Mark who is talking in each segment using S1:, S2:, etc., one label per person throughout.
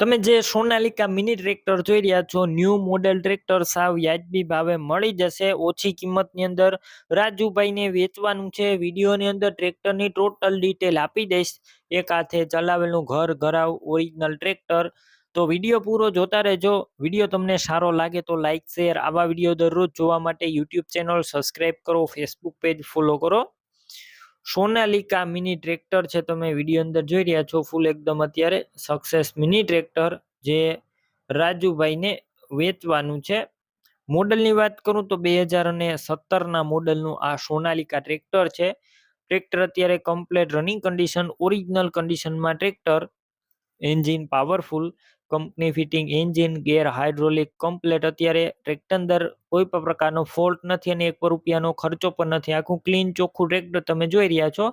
S1: તમે જે Sonalika mini tractor જોઈ રહ્યા છો, ન્યૂ મોડેલ ટ્રેક્ટર સાવ વ્યાજબી ભાવે મળી જશે. ઓછી કિંમતની અંદર રાજુભાઈને વેચવાનું છે. વિડીયોની અંદર ટ્રેક્ટરની ટોટલ ડિટેલ આપી દઈશ. એક હાથે ચલાવેલું ઘર ઘરાવ ઓરિજિનલ ટ્રેક્ટર. તો વીડિયો પૂરો જોતા રહેજો. વીડિયો તમને સારો લાગે તો લાઇક શેર આવા વીડિયો દરરોજ જોવા માટે યુટ્યુબ ચેનલ સબસ્ક્રાઇબ કરો, ફેસબુક પેજ ફોલો કરો. સોનાલિકા મિની ટ્રેક્ટર છે તમે વીડિયો અંદર જોઈ રહ્યા છો. ફૂલ એકદમ અત્યારે સક્સેસ મિની ટ્રેક્ટર જે રાજુભાઈને વેચવાનું છે. મોડલની વાત કરું તો બે હજાર અને સત્તરના મોડલનું આ સોનાલિકા ટ્રેક્ટર છે. ટ્રેક્ટર અત્યારે કમ્પ્લેટ રનિંગ કન્ડિશન ઓરિજિનલ કન્ડિશનમાં tractor engine powerful, company fitting engine, gear hydraulic complete. અત્યારે ટ્રેક્ટર અંદર કોઈ પણ પ્રકારનો ફોલ્ટ નથી અને એક રૂપિયાનો ખર્ચો પણ નથી. આખું ક્લીન ચોખ્ખું ટ્રેક્ટર તમે જોઈ રહ્યા છો.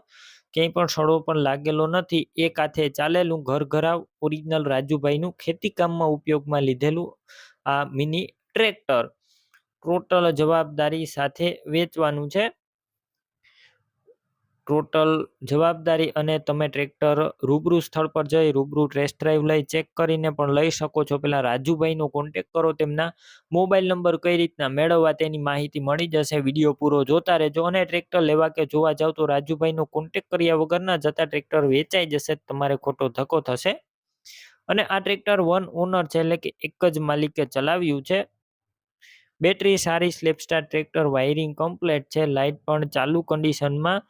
S1: ક્યાંય પણ સડો પણ લાગેલો નથી. એ કાથે ચાલેલું ઘર ઘરાવ ઓરિજિનલ રાજુભાઈનું ખેતીકામમાં ઉપયોગમાં લીધેલું આ મિની ટ્રેક્ટર. ટોટલ જવાબદારી સાથે વેચવાનું છે. ટોટલ જવાબદારી અને તમે ટ્રેક્ટર રૂબરૂ સ્થળ પર જઈ રૂબરૂ ટેસ્ટ ડ્રાઈવ લઈ ચેક કરીને પણ લઈ શકો છો. પેલા રાજુભાઈનો કોન્ટેક કરો, તેમના મોબાઈલ નંબર કઈ રીતના મેળવવા તેની માહિતી મળી જશે. વીડિયો પૂરો જોતા રહેજો અને ટ્રેક્ટર લેવા કે જોવા જાવ તો રાજુભાઈનો કોન્ટેક કર્યા વગરના જતા ટ્રેક્ટર વેચાઈ જશે. તમારે ખોટો ધક્કો થશે. અને આ ટ્રેક્ટર વન ઓનર છે, એટલે કે એક જ માલિકે ચલાવ્યું છે. બેટરી સારી સ્લેપસ્ટાર ટ્રેક્ટર વાયરિંગ કમ્પ્લેટ છે. લાઇટ પણ ચાલુ કન્ડિશનમાં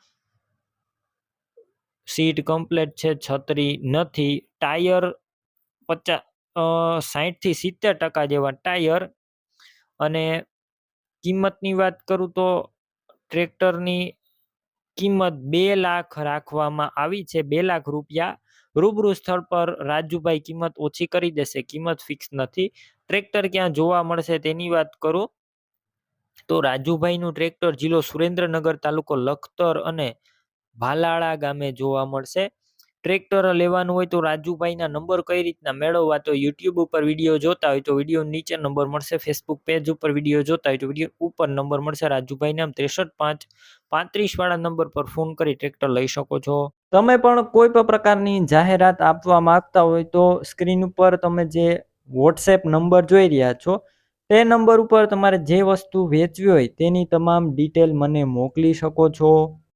S1: સીટ કમ્પ્લેટ છે, છત્રી નથી. ટાયર પચાસ સાહીઠથી સિત્તેર ટકા જેવા ટાયર અને કિંમતની વાત કરું તો ટ્રેક્ટરની કિંમત બે લાખ રાખવામાં આવી છે, બે લાખ રૂપિયા. રૂબરૂ સ્થળ પર રાજુભાઈ કિંમત ઓછી કરી દેશે, કિંમત ફિક્સ નથી. ટ્રેક્ટર ક્યાં જોવા મળશે તેની વાત કરું તો રાજુભાઈનું ટ્રેક્ટર જિલ્લો સુરેન્દ્રનગર તાલુકો લખતર અને ભાલાળા ગામે જોવા મળશે. ટ્રેક્ટર લેવાનું હોય તો રાજુભાઈના નંબર કઈ રીતના મેળવવા તો યુટ્યુબ ઉપર વીડિયો જોતા હોય તો વીડિયો નીચે નંબર મળશે. ફેસબુક પેજ ઉપર વીડિયો જોતા હોય તો વીડિયો ઉપર નંબર મળશે. રાજુભાઈ નામ ત્રેસઠ પાંચ પાંત્રીસ વાળા નંબર પર ફોન કરી ટ્રેક્ટર લઈ શકો છો. તમે પણ કોઈ પણ પ્રકારની જાહેરાત આપવા માંગતા હોય તો સ્ક્રીન ઉપર તમે જે વોટ્સએપ નંબર જોઈ રહ્યા છો, તે નંબર ઉપર તમારે જે વસ્તુ વેચવી હોય તેની તમામ ડિટેલ મને મોકલી શકો છો.